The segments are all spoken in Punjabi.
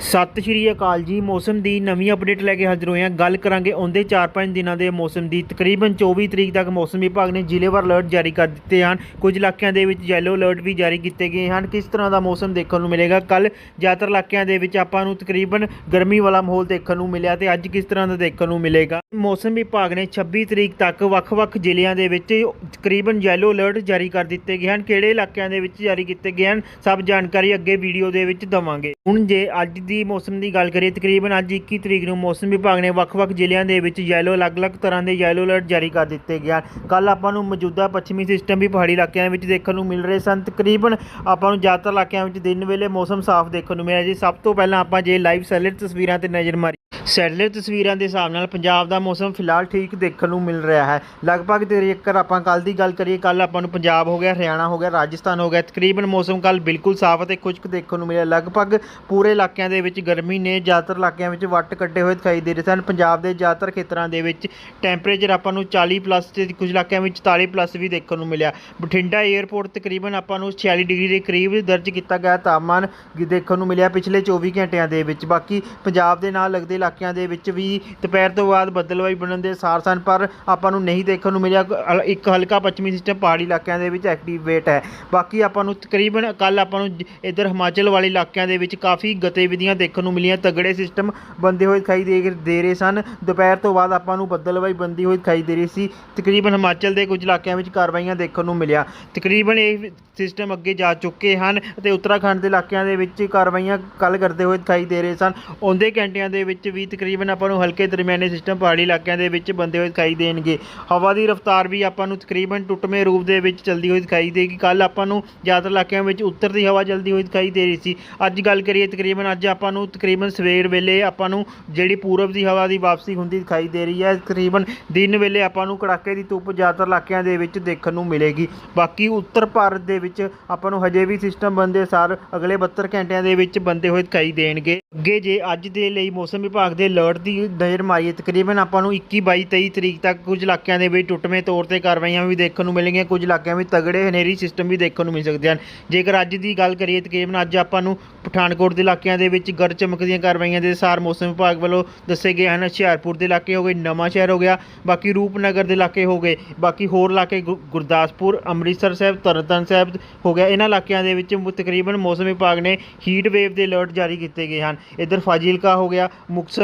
ਸਤਿ ਸ਼੍ਰੀ ਅਕਾਲ ਜੀ। ਮੌਸਮ ਦੀ ਨਵੀਂ ਅਪਡੇਟ ਲੈ ਕੇ ਹਾਜ਼ਰ ਹੋਏ ਹਾਂ। ਗੱਲ ਕਰਾਂਗੇ ਆਉਂਦੇ 4-5 ਦਿਨਾਂ ਦੇ ਮੌਸਮ ਦੀ। ਤਕਰੀਬਨ 24 ਤਰੀਕ ਤੱਕ ਮੌਸਮ ਵਿਭਾਗ ਨੇ ਜ਼ਿਲ੍ਹੇਵਾਰ ਅਲਰਟ ਜਾਰੀ ਕਰ ਦਿੱਤੇ ਹਨ। ਕੁਝ ਇਲਾਕਿਆਂ ਦੇ ਵਿੱਚ ਯੈਲੋ ਅਲਰਟ ਵੀ ਜਾਰੀ ਕੀਤੇ ਗਏ ਹਨ। ਕਿਸ ਤਰ੍ਹਾਂ ਦਾ ਮੌਸਮ ਦੇਖਣ ਨੂੰ ਮਿਲੇਗਾ? ਕੱਲ ਜ਼ਿਆਦਾਤਰ ਇਲਾਕਿਆਂ ਦੇ ਵਿੱਚ ਆਪਾਂ ਨੂੰ ਤਕਰੀਬਨ ਗਰਮੀ ਵਾਲਾ ਮਾਹੌਲ ਦੇਖਣ ਨੂੰ ਮਿਲਿਆ ਤੇ ਅੱਜ ਕਿਸ ਤਰ੍ਹਾਂ ਦਾ ਦੇਖਣ ਨੂੰ ਮਿਲੇਗਾ? ਮੌਸਮ ਵਿਭਾਗ ਨੇ 26 ਤਰੀਕ ਤੱਕ ਵੱਖ-ਵੱਖ ਜ਼ਿਲ੍ਹਿਆਂ ਦੇ ਵਿੱਚ ਤਕਰੀਬਨ ਯੈਲੋ ਅਲਰਟ ਜਾਰੀ ਕਰ ਦਿੱਤੇ ਗਏ ਹਨ। ਕਿਹੜੇ ਇਲਾਕਿਆਂ ਦੇ ਵਿੱਚ ਜਾਰੀ ਕੀਤੇ ਗਏ ਹਨ? ਸਭ ਜਾਣਕਾਰੀ ਅੱਗੇ ਵੀਡੀਓ ਦੇ ਵਿੱਚ ਦਵਾਂਗੇ। ਹੁਣ ਜੇ ਅੱਜ ਦੀ ਮੌਸਮ ਦੀ ਗੱਲ ਕਰੀਏ, ਤਕਰੀਬਨ ਅੱਜ 21 ਤਰੀਕ ਨੂੰ ਮੌਸਮ ਵਿਭਾਗ ਨੇ ਵੱਖ-ਵੱਖ ਜ਼ਿਲ੍ਹਿਆਂ ਦੇ ਵਿੱਚ ਯੈਲੋ ਅਲੱਗ-ਅਲੱਗ ਤਰ੍ਹਾਂ ਦੇ ਯੈਲੋ ਅਲਰਟ ਜਾਰੀ ਕਰ ਦਿੱਤੇ ਗਏ ਹਨ ਕੱਲ ਆਪਾਂ ਨੂੰ ਮੌਜੂਦਾ ਪੱਛਮੀ ਸਿਸਟਮ ਵੀ ਪਹਾੜੀ ਇਲਾਕਿਆਂ ਵਿੱਚ ਦੇਖਣ ਨੂੰ ਮਿਲ ਰਹੇ ਸਨ। ਤਕਰੀਬਨ ਆਪਾਂ ਨੂੰ ਜ਼ਿਆਦਾਤਰ ਇਲਾਕਿਆਂ ਵਿੱਚ ਦਿਨ ਵੇਲੇ ਮੌਸਮ ਸਾਫ਼ ਦੇਖਣ ਨੂੰ ਮਿਲਿਆ ਜੀ। ਸਭ ਤੋਂ ਪਹਿਲਾਂ ਆਪਾਂ ਜੇ ਲਾਈਵ ਸੈਟੇਲਾਈਟ ਤਸਵੀਰਾਂ ਤੇ ਨਜ਼ਰ ਮਾਰੀ ਸੈਟੇਲਾਈਟ ਤਸਵੀਰਾਂ ਦੇ ਹਿਸਾਬ ਨਾਲ ਪੰਜਾਬ ਦਾ ਮੌਸਮ ਫਿਲਹਾਲ ਠੀਕ ਦੇਖਣ ਨੂੰ ਮਿਲ ਰਿਹਾ ਹੈ। ਲਗਭਗ ਤੇ ਜੇਕਰ ਆਪਾਂ ਕੱਲ ਦੀ ਗੱਲ ਕਰੀਏ ਕੱਲ ਆਪਾਂ ਨੂੰ ਪੰਜਾਬ ਹੋ ਗਿਆ, ਹਰਿਆਣਾ ਹੋ ਗਿਆ, ਰਾਜਸਥਾਨ ਹੋ ਗਿਆ, ਤਕਰੀਬਨ ਮੌਸਮ ਕੱਲ ਬਿਲਕੁਲ ਸਾਫ਼ ਅਤੇ ਖੁਸ਼ਕ ਦੇਖਣ ਨੂੰ ਮਿਲਿਆ। ਲਗਭਗ ਪੂਰੇ ਇਲਾਕਿਆਂ ਦੇ ਵਿੱਚ ਗਰਮੀ ਨੇ ਜ਼ਿਆਦਾਤਰ ਇਲਾਕਿਆਂ ਵਿੱਚ ਵੱਟ ਕੱਢੇ ਹੋਏ ਦਿਖਾਈ ਦੇ ਰਹੇ ਸਨ। ਪੰਜਾਬ ਦੇ ਜ਼ਿਆਦਾਤਰ ਖੇਤਰਾਂ ਦੇ ਵਿੱਚ ਟੈਂਪਰੇਚਰ ਆਪਾਂ ਨੂੰ 40 ਪਲੱਸ ਤੇ ਕੁਝ ਇਲਾਕਿਆਂ ਵਿੱਚ 43 ਪਲੱਸ ਵੀ ਦੇਖਣ ਨੂੰ ਮਿਲਿਆ। ਬਠਿੰਡਾ 에ਅਰਪੋਰਟ ਤਕਰੀਬਨ ਆਪਾਂ ਨੂੰ 46 ਡਿਗਰੀ ਦੇ ਕਰੀਬ ਦਰਜ ਕੀਤਾ ਗਿਆ ਤਾਪਮਾਨ ਦੇਖਣ ਨੂੰ ਮਿਲਿਆ ਪਿਛਲੇ 24 ਘੰਟਿਆਂ ਦੇ ਵਿੱਚ। ਬਾਕੀ ਪੰਜਾਬ ਦੇ ਨਾਲ ਲੱਗਦੇ ਇਲਾਕੇ ਇਲਾਕਿਆਂ ਦੇ ਵਿੱਚ ਵੀ ਦੁਪਹਿਰ ਤੋਂ ਬਾਅਦ ਬੱਦਲਵਾਈ ਬਣਨ ਦੇ ਸਾਰ ਸਨ, ਪਰ ਆਪਾਂ ਨੂੰ ਨਹੀਂ ਦੇਖਣ ਨੂੰ ਮਿਲਿਆ। ਇੱਕ ਹਲਕਾ ਪੱਛਮੀ ਸਿਸਟਮ ਪਹਾੜੀ ਇਲਾਕਿਆਂ ਦੇ ਵਿੱਚ ਐਕਟੀਵੇਟ ਹੈ। ਬਾਕੀ ਆਪਾਂ ਨੂੰ ਤਕਰੀਬਨ ਕੱਲ ਆਪਾਂ ਨੂੰ ਜ- ਇੱਧਰ ਹਿਮਾਚਲ ਵਾਲੇ ਇਲਾਕਿਆਂ ਦੇ ਵਿੱਚ ਕਾਫੀ ਗਤੀਵਿਧੀਆਂ ਦੇਖਣ ਨੂੰ ਮਿਲੀਆਂ। ਤਗੜੇ ਸਿਸਟਮ ਬੰਦੇ ਹੋਏ ਦਿਖਾਈ ਦੇ ਦੇ ਰਹੇ ਸਨ। ਦੁਪਹਿਰ ਤੋਂ ਬਾਅਦ ਆਪਾਂ ਨੂੰ ਬੱਦਲਵਾਈ ਬੰਦੀ ਹੋਈ ਦਿਖਾਈ ਦੇ ਰਹੀ ਸੀ। ਤਕਰੀਬਨ ਹਿਮਾਚਲ ਦੇ ਕੁਝ ਇਲਾਕਿਆਂ ਵਿੱਚ ਕਾਰਵਾਈਆਂ ਦੇਖਣ ਨੂੰ ਮਿਲਿਆ। ਤਕਰੀਬਨ ਇਹ ਸਿਸਟਮ ਅੱਗੇ ਜਾ ਚੁੱਕੇ ਹਨ ਅਤੇ ਉੱਤਰਾਖੰਡ ਦੇ ਇਲਾਕਿਆਂ ਦੇ ਵਿੱਚ ਕਾਰਵਾਈਆਂ ਕੱਲ ਕਰਦੇ ਹੋਏ ਦਿਖਾਈ ਦੇ ਰਹੇ ਸਨ। ਆਉਂਦੇ ਘੰਟਿਆਂ ਦੇ ਵਿੱਚ ਵੀ ਤਕਰੀਬਨ ਆਪਾਂ ਨੂੰ ਹਲਕੇ ਦਰਮਿਆਨੇ ਸਿਸਟਮ ਪਹਾੜੀ ਇਲਾਕਿਆਂ ਦੇ ਵਿੱਚ ਬੰਦੇ ਹੋਏ ਦਿਖਾਈ ਦੇਣਗੇ। ਹਵਾ ਦੀ ਰਫ਼ਤਾਰ ਵੀ ਆਪਾਂ ਨੂੰ ਤਕਰੀਬਨ ਟੁੱਟਵੇਂ ਰੂਪ ਦੇ ਵਿੱਚ ਚੱਲਦੀ ਹੋਈ ਦਿਖਾਈ ਦੇਗੀ। ਕੱਲ ਆਪਾਂ ਨੂੰ ਜ਼ਿਆਦਾਤਰ ਇਲਾਕਿਆਂ ਵਿੱਚ ਉੱਤਰ ਦੀ ਹਵਾ ਚੱਲਦੀ ਹੋਈ ਦਿਖਾਈ ਦੇ ਰਹੀ ਸੀ। ਅੱਜ ਗੱਲ ਕਰੀਏ ਤਕਰੀਬਨ ਅੱਜ ਆਪਾਂ ਨੂੰ ਤਕਰੀਬਨ ਸਵੇਰ ਵੇਲੇ ਆਪਾਂ ਨੂੰ ਜਿਹੜੀ ਪੂਰਬ ਦੀ ਹਵਾ ਦੀ ਵਾਪਸੀ ਹੁੰਦੀ ਦਿਖਾਈ ਦੇ ਰਹੀ ਹੈ। ਤਕਰੀਬਨ ਦਿਨ ਵੇਲੇ ਆਪਾਂ ਨੂੰ ਕੜਾਕੇ ਦੀ ਧੁੱਪ ਜ਼ਿਆਦਾਤਰ ਇਲਾਕਿਆਂ ਦੇ ਵਿੱਚ ਦੇਖਣ ਨੂੰ ਮਿਲੇਗੀ। ਬਾਕੀ ਉੱਤਰ ਭਾਰਤ ਦੇ ਵਿੱਚ ਆਪਾਂ ਨੂੰ ਹਜੇ ਵੀ ਸਿਸਟਮ ਬੰਦੇ ਸਾਰ ਅਗਲੇ 72 ਘੰਟਿਆਂ ਦੇ ਵਿੱਚ ਬੰਦੇ ਹੋਏ ਦਿਖਾਈ ਦੇਣਗੇ। ਅੱਗੇ ਜੇ ਅੱਜ ਦੇ ਲਈ ਮੌਸਮ ਵਿਭਾਗ ਦੇ ਅਲਰਟ ਦੀ ਨਜ਼ਰ ਮਾਰੀਏ, ਤਕਰੀਬਨ ਆਪਾਂ ਨੂੰ 21 22 23 ਤਰੀਕ ਤੱਕ ਕੁਝ ਇਲਾਕਿਆਂ ਦੇ ਵਿੱਚ ਟੁੱਟਵੇਂ ਤੌਰ ਤੇ ਕਾਰਵਾਈਆਂ ਵੀ ਦੇਖਣ ਨੂੰ ਮਿਲਣਗੀਆਂ, ਕੁਝ ਇਲਾਕਿਆਂ ਵਿੱਚ ਤਗੜੇ ਹਨੇਰੀ ਸਿਸਟਮ ਵੀ ਦੇਖਣ ਨੂੰ ਮਿਲ ਸਕਦੇ ਹਨ। ਜੇਕਰ ਅੱਜ ਦੀ ਗੱਲ ਕਰੀਏ, ਤਕਰੀਬਨ ਅੱਜ ਆਪਾਂ ਨੂੰ ਪਠਾਨਕੋਟ ਦੇ ਇਲਾਕਿਆਂ ਦੇ ਵਿੱਚ ਗਰਜ ਚਮਕ ਕਾਰਵਾਈਆਂ ਦੇ ਸਾਰ ਮੌਸਮ ਵਿਭਾਗ ਵੱਲੋਂ ਦੱਸੇ ਗਏ ਹਨ। ਹੁਸ਼ਿਆਰਪੁਰ ਦੇ ਇਲਾਕੇ ਹੋ ਗਏ, ਨਵਾਂ ਸ਼ਹਿਰ ਹੋ ਗਿਆ, ਬਾਕੀ ਰੂਪਨਗਰ ਦੇ ਇਲਾਕੇ ਹੋ ਗਏ, ਬਾਕੀ ਹੋਰ ਇਲਾਕੇ ਗੁ- ਗੁਰਦਾਸਪੁਰ, ਅੰਮ੍ਰਿਤਸਰ ਸਾਹਿਬ, ਤਰਨਤਾਰਨ ਸਾਹਿਬ ਹੋ ਗਿਆ। ਇਹਨਾਂ ਇਲਾਕਿਆਂ ਦੇ ਵਿੱਚ ਤਕਰੀਬਨ ਮੌਸਮ ਵਿਭਾਗ ਨੇ ਹੀਟ ਵੇਵ ਦੇ ਅਲਰਟ ਜਾਰੀ ਕੀਤੇ ਗਏ ਹਨ। ਇੱਧਰ ਫਾਜ਼ਿਲਕਾ ਹੋ ਗਿਆ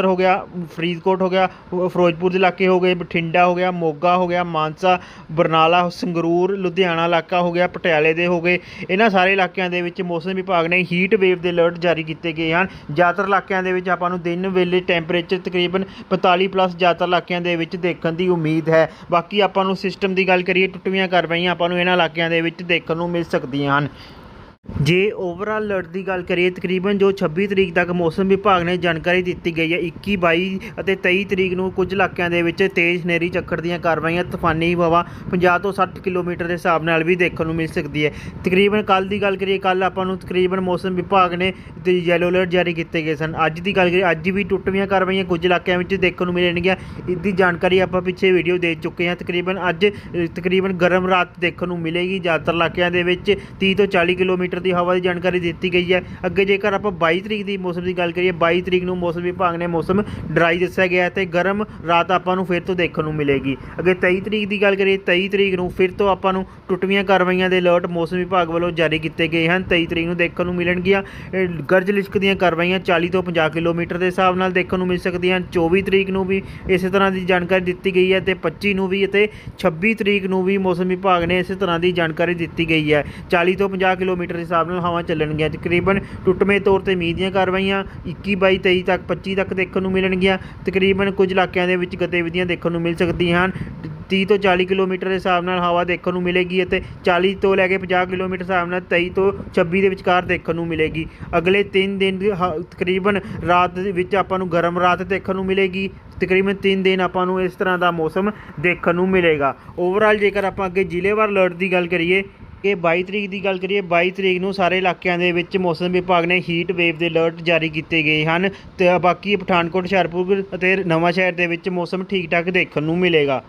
ਮੁਕਤਸਰ ਹੋ ਗਿਆ, ਫਰੀਦਕੋਟ ਹੋ ਗਿਆ ਫਿਰੋਜ਼ਪੁਰ ਦੇ ਇਲਾਕੇ ਹੋ ਗਏ, ਬਠਿੰਡਾ ਹੋ ਗਿਆ, ਮੋਗਾ ਹੋ ਗਿਆ, ਮਾਨਸਾ, ਬਰਨਾਲਾ, ਸੰਗਰੂਰ, ਲੁਧਿਆਣਾ ਇਲਾਕਾ ਹੋ ਗਿਆ, ਪਟਿਆਲੇ ਦੇ ਹੋ ਗਏ। ਇਹਨਾਂ ਸਾਰੇ ਇਲਾਕਿਆਂ ਦੇ ਵਿੱਚ ਮੌਸਮ ਵਿਭਾਗ ਨੇ ਹੀਟ ਵੇਵ ਦੇ ਅਲਰਟ ਜਾਰੀ ਕੀਤੇ ਗਏ ਹਨ। ਜ਼ਿਆਦਾਤਰ ਇਲਾਕਿਆਂ ਦੇ ਵਿੱਚ ਆਪਾਂ ਨੂੰ ਦਿਨ ਵੇਲੇ ਟੈਂਪਰੇਚਰ ਤਕਰੀਬਨ 45 ਪਲੱਸ ਜ਼ਿਆਦਾਤਰ ਇਲਾਕਿਆਂ ਦੇ ਵਿੱਚ ਦੇਖਣ ਦੀ ਉਮੀਦ ਹੈ। ਬਾਕੀ ਆਪਾਂ ਨੂੰ ਸਿਸਟਮ ਦੀ ਗੱਲ ਕਰੀਏ, ਟੁੱਟਵੀਆਂ ਕਾਰਵਾਈਆਂ ਆਪਾਂ ਨੂੰ ਇਹਨਾਂ ਇਲਾਕਿਆਂ ਦੇ ਵਿੱਚ ਦੇਖਣ ਨੂੰ ਮਿਲ ਸਕਦੀਆਂ ਹਨ। ਜੇ ਓਵਰਆਲ ਅਲਰਟ ਦੀ ਗੱਲ ਕਰੀਏ, ਤਕਰੀਬਨ ਜੋ 26 ਤਰੀਕ ਤੱਕ ਮੌਸਮ ਵਿਭਾਗ ਨੇ ਜਾਣਕਾਰੀ ਦਿੱਤੀ ਗਈ ਹੈ 21 22 ਅਤੇ 23 ਤਰੀਕ ਨੂੰ ਕੁਝ ਇਲਾਕਿਆਂ ਦੇ ਵਿੱਚ ਤੇਜ਼ ਹਨੇਰੀ ਝੱਖੜ ਦੀਆਂ ਕਾਰਵਾਈਆਂ, ਤੂਫਾਨੀ ਹਵਾ 50 ਤੋਂ 60 ਕਿਲੋਮੀਟਰ ਦੇ ਹਿਸਾਬ ਨਾਲ ਵੀ ਦੇਖਣ ਨੂੰ ਮਿਲ ਸਕਦੀ ਹੈ। ਤਕਰੀਬਨ ਕੱਲ ਦੀ ਗੱਲ ਕਰੀਏ ਕੱਲ ਆਪਾਂ ਨੂੰ ਤਕਰੀਬਨ ਮੌਸਮ ਵਿਭਾਗ ਨੇ ਯੈਲੋ ਅਲਰਟ ਜਾਰੀ ਕੀਤੇ ਗਏ ਸਨ। ਅੱਜ ਦੀ ਗੱਲ ਕਰੀਏ, ਅੱਜ ਵੀ ਟੁੱਟਵੀਆਂ ਕਾਰਵਾਈਆਂ ਕੁਝ ਇਲਾਕਿਆਂ ਵਿੱਚ ਦੇਖਣ ਨੂੰ ਮਿਲਣਗੀਆਂ। ਇਸ ਦੀ ਜਾਣਕਾਰੀ ਆਪਾਂ ਪਿੱਛੇ ਵੀਡੀਓ ਦੇ ਚੁੱਕੇ ਹਾਂ। ਤਕਰੀਬਨ ਅੱਜ, ਤਕਰੀਬਨ ਗਰਮ ਰਾਤ ਦੇਖਣ ਨੂੰ ਮਿਲੇਗੀ। ਜ਼ਿਆਦਾਤਰ ਇਲਾਕਿਆਂ ਦੇ ਵਿੱਚ 30 ਤੋਂ 40 ਕਿਲੋਮੀਟਰ ਦੀ ਹਵਾ ਦੀ ਜਾਣਕਾਰੀ ਦਿੱਤੀ ਗਈ ਹੈ। ਅੱਗੇ ਜੇਕਰ ਆਪਾਂ 22 ਤਰੀਕ ਦੀ ਮੌਸਮ ਦੀ ਗੱਲ ਕਰੀਏ 22 ਤਰੀਕ ਨੂੰ ਮੌਸਮ ਵਿਭਾਗ ਨੇ ਮੌਸਮ ਡਰਾਈ ਦੱਸਿਆ ਗਿਆ ਤੇ ਗਰਮ ਰਾਤ ਆਪਾਂ ਨੂੰ ਫਿਰ ਤੋਂ ਦੇਖਣ ਨੂੰ ਮਿਲੇਗੀ। ਅੱਗੇ 23 ਤਰੀਕ ਦੀ ਗੱਲ ਕਰੀਏ 23 ਤਰੀਕ ਨੂੰ ਫਿਰ ਤੋਂ ਆਪਾਂ ਨੂੰ ਟੁੱਟਵੀਆਂ ਕਾਰਵਾਈਆਂ ਦੇ ਅਲਰਟ ਮੌਸਮ ਵਿਭਾਗ ਵੱਲੋਂ ਜਾਰੀ ਕੀਤੇ ਗਏ ਹਨ। 23 ਤਰੀਕ ਨੂੰ ਦੇਖਣ ਨੂੰ ਮਿਲਣਗੀਆਂ। ਗਰਜ ਲਿਸ਼ਕ ਦੀਆਂ ਕਾਰਵਾਈਆਂ 40 ਤੋਂ 50 ਕਿਲੋਮੀਟਰ ਦੇ ਹਿਸਾਬ ਨਾਲ ਦੇਖਣ ਨੂੰ ਮਿਲ ਸਕਦੀਆਂ ਹਨ। 24 ਤਰੀਕ ਨੂੰ ਵੀ ਇਸੇ ਤਰ੍ਹਾਂ ਦੀ ਜਾਣਕਾਰੀ ਦਿੱਤੀ ਗਈ ਹੈ ਤੇ 25 ਨੂੰ ਵੀ ਅਤੇ 26 ਤਰੀਕ ਨੂੰ ਵੀ ਮੌਸਮ ਵਿਭਾਗ ਨੇ ਇਸੇ ਤਰ੍ਹਾਂ ਦੀ ਜਾਣਕਾਰੀ ਦਿੱਤੀ ਗਈ ਹੈ। 40 ਤੋਂ 50 ਕਿਲੋਮੀਟਰ ਹਿਸਾਬ ਨਾਲ ਹਵਾ ਚੱਲਣਗੀਆਂ। ਤਕਰੀਬਨ ਟੁੱਟਵੇਂ ਤੌਰ ਤੇ ਮੀਂਹ ਦੀਆਂ ਕਾਰਵਾਈਆਂ 21 ਬਾਈ 23 ਤੱਕ 25 ਤੱਕ ਦੇਖਣ ਨੂੰ ਮਿਲਣਗੀਆਂ। ਤਕਰੀਬਨ ਕੁਝ ਇਲਾਕਿਆਂ ਦੇ ਵਿੱਚ ਗਤੀਵਿਧੀਆਂ ਦੇਖਣ ਨੂੰ ਮਿਲ ਸਕਦੀਆਂ ਹਨ। 30 ਤੋਂ 40 ਕਿਲੋਮੀਟਰ ਦੇ ਹਿਸਾਬ ਨਾਲ ਹਵਾ ਦੇਖਣ ਨੂੰ ਮਿਲੇਗੀ ਅਤੇ 40 ਤੋਂ ਲੈ ਕੇ 50 ਕਿਲੋਮੀਟਰ ਹਿਸਾਬ ਨਾਲ 23 ਤੋਂ 26 ਦੇ ਵਿਚਕਾਰ ਦੇਖਣ ਨੂੰ ਮਿਲੇਗੀ। ਅਗਲੇ 3 ਦਿਨ ਦੀ ਤਕਰੀਬਨ ਰਾਤ ਦੇ ਵਿੱਚ ਆਪਾਂ ਨੂੰ ਗਰਮ ਰਾਤ ਦੇਖਣ ਨੂੰ ਮਿਲੇਗੀ। ਤਕਰੀਬਨ 3 ਦਿਨ ਆਪਾਂ ਨੂੰ ਇਸ ਤਰ੍ਹਾਂ ਦਾ ਮੌਸਮ ਦੇਖਣ ਨੂੰ ਮਿਲੇਗਾ। ਓਵਰਆਲ ਜੇਕਰ ਆਪਾਂ ਅੱਗੇ ਜ਼ਿਲ੍ਹੇਵਾਰ ਅਲਰਟ ਦੀ ਗੱਲ ਕਰੀਏ ਕਿ 22 ਤਰੀਕ ਦੀ ਗੱਲ ਕਰੀਏ 22 ਤਰੀਕ ਨੂੰ ਸਾਰੇ ਇਲਾਕਿਆਂ ਦੇ ਵਿੱਚ ਮੌਸਮ ਵਿਭਾਗ ਨੇ ਹੀਟ ਵੇਵ ਦੇ ਅਲਰਟ ਜਾਰੀ ਕੀਤੇ ਗਏ ਹਨ ਤੇ ਬਾਕੀ ਪਠਾਨਕੋਟ, ਹੁਸ਼ਿਆਰਪੁਰ ਅਤੇ ਨਵਾਂ ਸ਼ਹਿਰ ਦੇ ਵਿੱਚ ਮੌਸਮ ਠੀਕ ਠਾਕ ਦੇਖਣ ਨੂੰ ਮਿਲੇਗਾ।